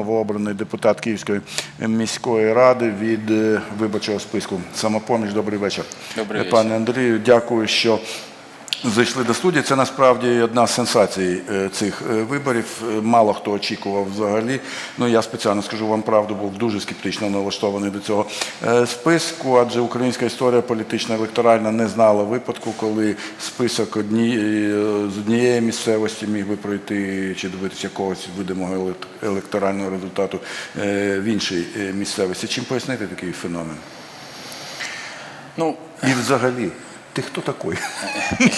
новообраний депутат Київської міської ради від е, виборчого списку «Самопоміч». Добрий вечір. Добрий вечір. Пане Андрію, дякую, що зайшли до студії. Це насправді одна з сенсацій е, цих е, виборів. Е, Мало хто очікував взагалі. Ну я спеціально скажу вам правду, був дуже скептично налаштований до цього списку, адже українська історія політична електоральна не знала випадку, коли список одні, з однієї місцевості міг би пройти чи добитися якогось видимого електорального результату в іншій місцевості. Чим пояснити такий феномен? Ну, І взагалі, ти хто такий?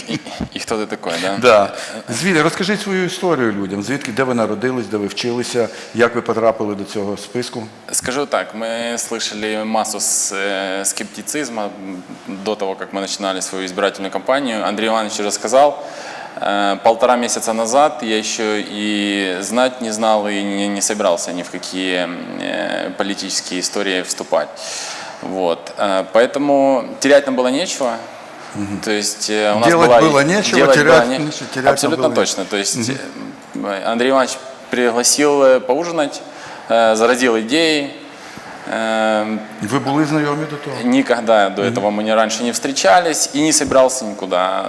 и, и кто ты такой, да? Да. Звідки розкажіть свою історію людям. Звідки, де ви народились, де ви вчилися, як ви потрапили до цього списку? Скажу так, мы слышали массу с- э, скептицизма м, до того, как мы начинали свою избирательную кампанию. Андрей Иванович уже сказал, э, полтора месяца назад я еще и знать не знал и не, не собирался ни в какие э, политические истории вступать. Вот. э, Поэтому терять нам было нечего. То есть э, у нас Делать была, было нечего, делать терять- было не- нечего, терять Абсолютно было точно. То есть э, Андрей Иванович пригласил э, поужинать, заразил идеей. Э, Ви були знайомі до того? Никогда до этого мы не раньше не встречались и не собирался никуда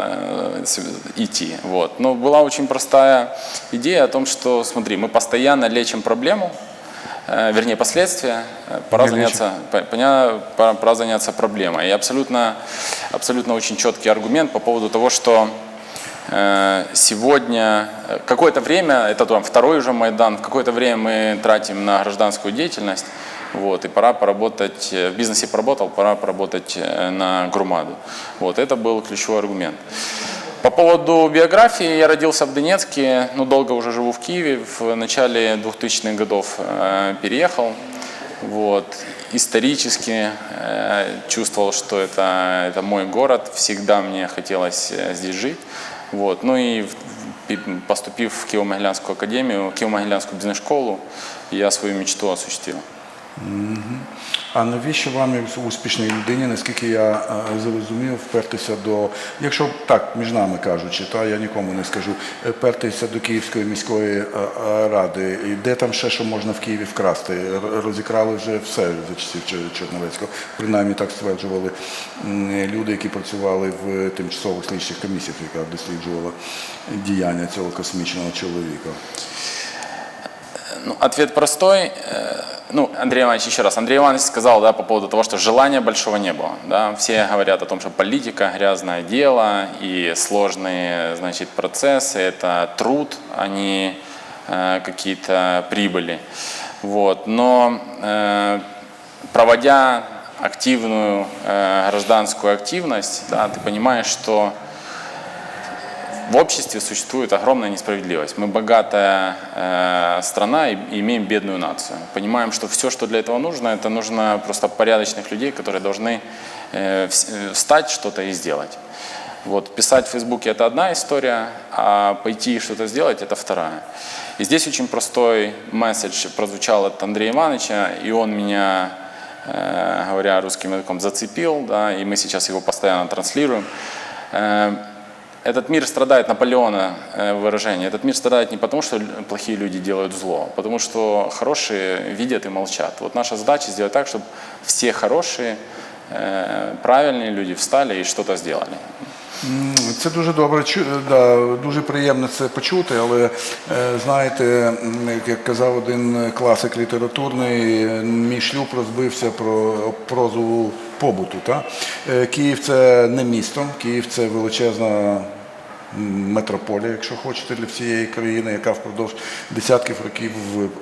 идти. Вот. Но была очень простая идея о том, что, смотри, мы постоянно лечим проблему, вернее последствия, э, пора заняться, по- поня- пора, пора заняться проблемой. И абсолютно, абсолютно очень четкий аргумент по поводу того, что э, сегодня э, какое-то время, это там второй уже Майдан, какое-то время мы тратим на гражданскую деятельность, вот, и пора поработать, э, в бизнесе поработал, пора поработать э, на Грумаду. Вот, это был ключевой аргумент. По поводу биографии, я родился в Донецке, ну, долго уже живу в Киеве, в начале 2000-х годов э, переехал, вот. Исторически э, чувствовал, что это, это мой город, всегда мне хотелось э, здесь жить. Вот. Ну и поступив в Киево-Могилянскую академию, Киево-Могилянскую бизнес-школу, я свою мечту осуществил. А навіщо вам, як успішній людині, наскільки я е, зрозумів, впертися до, якщо так, між нами кажучи, та я нікому не скажу, е, впертися до Київської міської е, е, ради, і де там ще що можна в Києві вкрасти? Розікрали вже все за часів Чор- Чорновецького. Принаймні так стверджували люди, які працювали в тимчасових слідчих комісіях, яка досліджувала діяння цього космічного чоловіка. Ну, ответ простой. Э, Ну, Андрей Иванович, еще раз, Андрей Иванович сказал да, по поводу того, что желания большого не было. Да? Все говорят о том, что политика – грязное дело и сложные значит, процессы – это труд, а не э, какие-то прибыли. Вот. Но э, проводя активную э, гражданскую активность, да, ты понимаешь, что в обществе существует огромная несправедливость. Мы богатая э, страна и имеем бедную нацию. Понимаем, что все, что для этого нужно, это нужно просто порядочных людей, которые должны э, э, встать, что-то и сделать. Вот, писать в Фейсбуке это одна история, а пойти и что-то сделать это вторая. И здесь очень простой месседж прозвучал от Андрея Ивановича, и он меня, э, говоря русским языком, зацепил, да, и мы сейчас его постоянно транслируем. Э, этот мир страдает, Наполеона э, выражение, этот мир страдает не потому, что лю- плохие люди делают зло, а потому что хорошие видят и молчат. Вот наша задача сделать так, чтобы все хорошие, э, правильные люди встали и что-то сделали. М, Це дуже добре, чу- да, дуже приємно це почути, але е, знаєте, м, як казав один класик літературний, е, мій шлюб розбився про прозу побуту. Та? Е, Київ це не місто, Київ це величезна метрополія, якщо хочете, для всієї країни, яка впродовж десятків років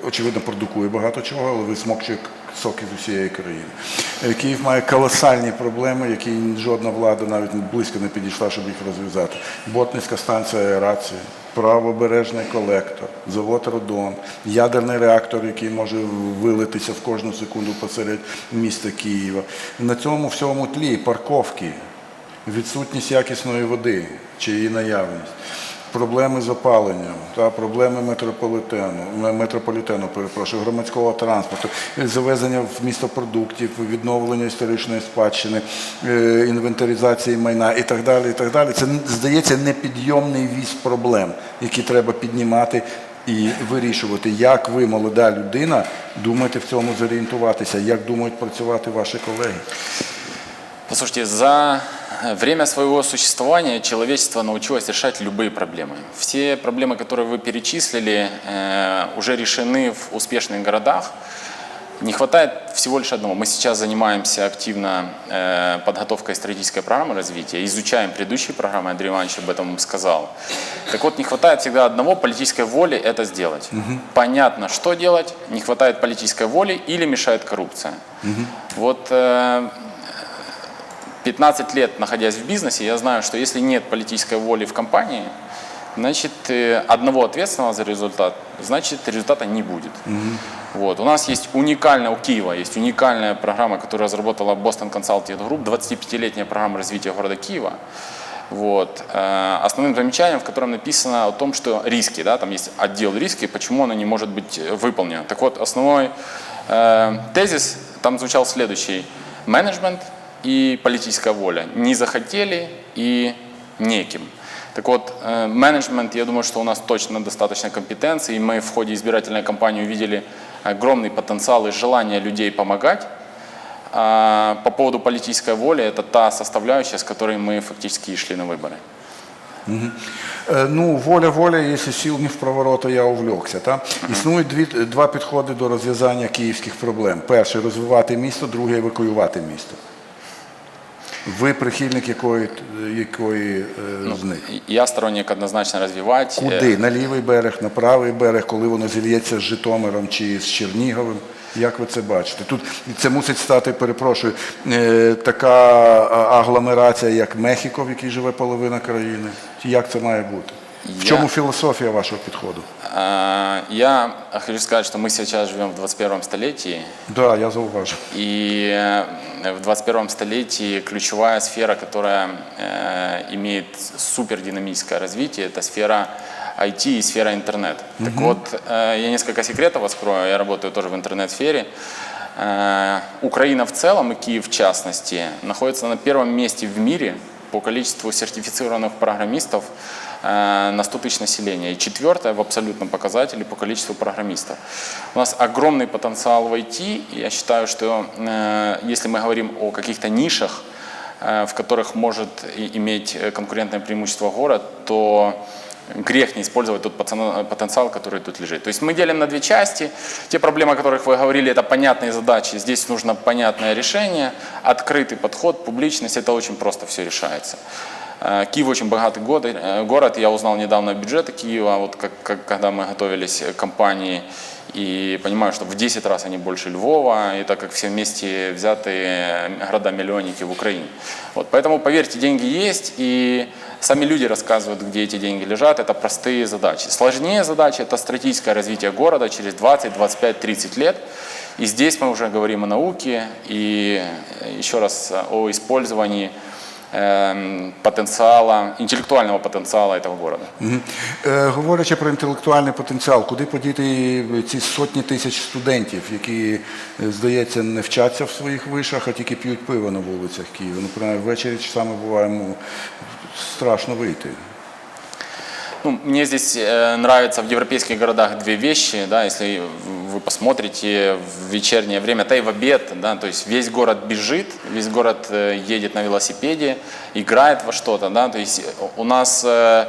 очевидно продукує багато чого, але висмокчує соки з усієї країни. Е, Київ має колосальні проблеми, які жодна влада навіть близько не підійшла, щоб їх розв'язати. Ботницька станція аерації, правобережний колектор, завод Родон, ядерний реактор, який може вилитися в кожну секунду посеред міста Києва. На цьому всьому тлі парковки, відсутність якісної води чи її наявність, проблеми з опаленням, та проблеми метрополітену, метрополітену, перепрошую, громадського транспорту, завезення в місто продуктів, відновлення історичної спадщини, е, інвентаризації майна і так далі. І так далі. Це здається непідйомний віз проблем, які треба піднімати і вирішувати, як ви, молода людина, думаєте в цьому зорієнтуватися, як думають працювати ваші колеги? Послушайте, за время своего существования человечество научилось решать любые проблемы. Все проблемы, которые вы перечислили, э, уже решены в успешных городах. Не хватает всего лишь одного. Мы сейчас занимаемся активно э, подготовкой стратегической программы развития, изучаем предыдущие программы, Андрей Иванович об этом сказал. Так вот, не хватает всегда одного политической воли это сделать. Понятно, что делать, не хватает политической воли или мешает коррупция. Вот э, 15 лет находясь в бизнесе, я знаю, что если нет политической воли в компании, значит, э, одного ответственного за результат, значит, результата не будет. Вот. У нас есть уникальная, у Киева есть уникальная программа, которую разработала Boston Consulting Group, 25-летняя программа развития города Киева. Вот. Э, Основным замечанием, в котором написано о том, что риски, да, там есть отдел риски, почему оно не может быть э, выполнено. Так вот, основной э, тезис там звучал следующий. Менеджмент и политическая воля не захотели и неким. Так вот, э, менеджмент, я думаю, что у нас точно достаточно компетенций, и мы в ходе избирательной кампании увидели огромный потенциал и желание людей помогать. А по поводу политической воли, это та составляющая, с которой мы фактически и шли на выборы. Е, Ну, воля, воля, якщо сіл не в проворота, я увлекся. Та? Існують дві, два підходи до розв'язання київських проблем. Перший розвивати місто, другий евакуювати місто. Ви прихильник якої, якої е, з них? И Я сторонник однозначно развивать. э, Куди? На лівий берег, на правий берег, коли воно зільється з Житомиром чи з Черніговим? Як ви це бачите? Тут це мусить стати, перепрошую, е, така а, агломерація, як Мехіко, в якій живе половина країни. Чи Як це має бути? В Я- чому філософія вашого підходу? А, Я хочу сказать, что мы сейчас живем в 21 столетии, Так, да, я зауважу. и э, в 21 столетии ключевая сфера, которая э, имеет супердинамическое развитие, это сфера IT и сфера интернет. Так вот, э, я несколько секретов открою, я работаю тоже в интернет-сфере. Э, Украина в целом и Киев в частности находится на первом месте в мире по количеству сертифицированных программистов э, на 100 тысяч населения. И четвертое в абсолютном показателе по количеству программистов. У нас огромный потенциал в IT. Я считаю, что э, если мы говорим о каких-то нишах, э, в которых может иметь э, конкурентное преимущество город, то грех не использовать тот потенциал, который тут лежит. То есть мы делим на две части. Те проблемы, о которых вы говорили, это понятные задачи. Здесь нужно понятное решение, открытый подход, публичность. Это очень просто все решается. Э, Киев очень богатый э, город. Я узнал недавно бюджеты Киева, вот как, как- когда мы готовились к кампании. И понимаю, что в 10 раз они больше Львова, и так как все вместе взятые города-миллионники в Украине. Вот, поэтому, поверьте, деньги есть, и сами люди рассказывают, где эти деньги лежат. Это простые задачи. Сложнее задачи – это стратегическое развитие города через 20, 25, 30 лет. И здесь мы уже говорим о науке и э, еще раз э, о использовании эм, інтелектуального потенціалу цього города. Е, Говорячи про інтелектуальний потенціал, куди подіти ці сотні тисяч студентів, які, е, здається, не вчаться в своїх вишах, а тільки п'ють пиво на вулицях Києва. Ну, принаймні, ввечері саме буває страшно вийти. Ну, мне здесь э, нравятся в европейских городах две вещи, да, если вы посмотрите в вечернее время, да и в обед, да, то есть весь город бежит, весь город э, едет на велосипеде, играет во что-то, да, то есть у нас э,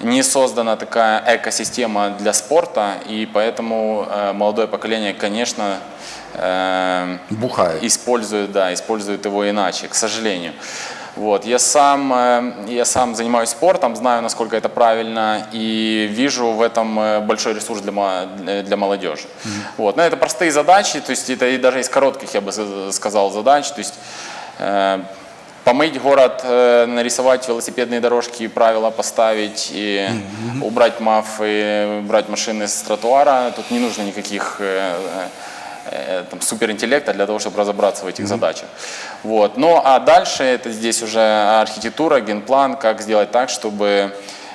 не создана такая экосистема для спорта, и поэтому э, молодое поколение, конечно, э, Бухає. используют, да, используют его иначе, к сожалению. Вот. Я, сам, э, я сам занимаюсь спортом, знаю, насколько это правильно, и вижу в этом э, большой ресурс для, мо- для- для молодежи. Вот. Но это простые задачи, то есть это и даже из коротких, я бы с- сказал, задач. То есть, э, помыть город, э, нарисовать велосипедные дорожки, правила поставить, и убрать маф и убрать машины с тротуара. Тут не нужно никаких э, э, там, суперинтеллекта для того, чтобы разобраться в этих задачах. Вот. Ну а дальше это здесь уже архитектура, генплан, как сделать так, чтобы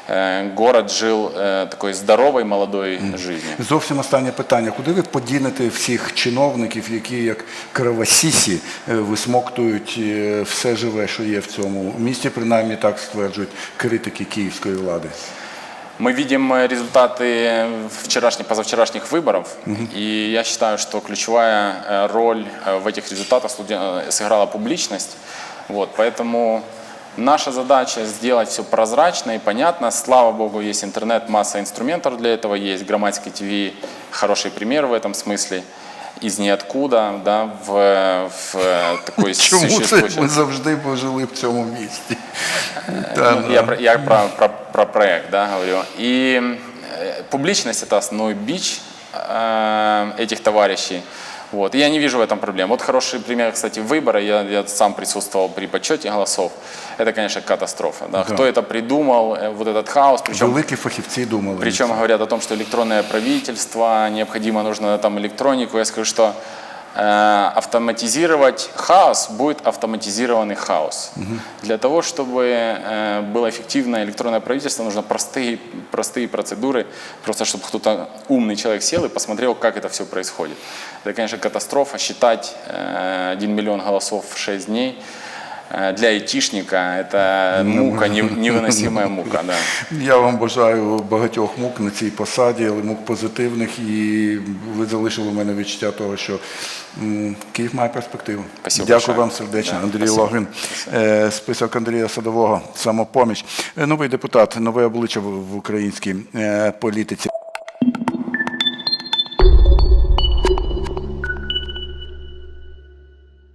э, город жил э, такой здоровой молодой жизнью. Зовсім останнє питання. Куди ви подінете всіх чиновників, які як кровосісі е, висмоктують е, все живе, що є в цьому місті, принаймні так стверджують критики київської влади? Мы видим э, результаты вчерашних, позавчерашних выборов, и я считаю, что ключевая э, роль э, в этих результатах студен- э, сыграла публичность. Вот, поэтому наша задача сделать все прозрачно и понятно. Слава богу, есть интернет, масса инструментов для этого есть. Громадский ТВ хороший пример в этом смысле. Из ниоткуда, да, в, в такой Чому це существующий- ми завжди жили в цьому місті? Та, ну, ну. я про, я про, про, про проект да, говорю. И э, публичность – это основной бич э, этих товарищей. Вот. И я не вижу в этом проблем. Вот хороший пример, кстати, выбора. Я, я сам присутствовал при подсчете голосов. Это, конечно, катастрофа. Да. Кто это придумал, э, вот этот хаос. Причем Великі фахівці думали. причем говорят о том, что электронное правительство, необходимо нужно там электронику. Я скажу, что э, автоматизировать хаос будет автоматизированный хаос. Для того, чтобы э, было эффективное электронное правительство, нужно простые, простые процедуры, просто чтобы кто-то умный человек сел и посмотрел, как это все происходит. Это, конечно, катастрофа. Считать э, 1 миллион голосов в 6 дней э, для айтишника это мука, не- невыносимая мука. Да. Я вам бажаю багатьох мук на цій посаді, але мук позитивних, і ви залишили в мене відчуття того, що Київ має перспективу. Спасибо Дякую большое. вам сердечно, Да, Андрій спасибо. Логвін. Е, Список Андрія Садового, самопоміч. Е, Новий депутат, нове обличчя в українській е, політиці.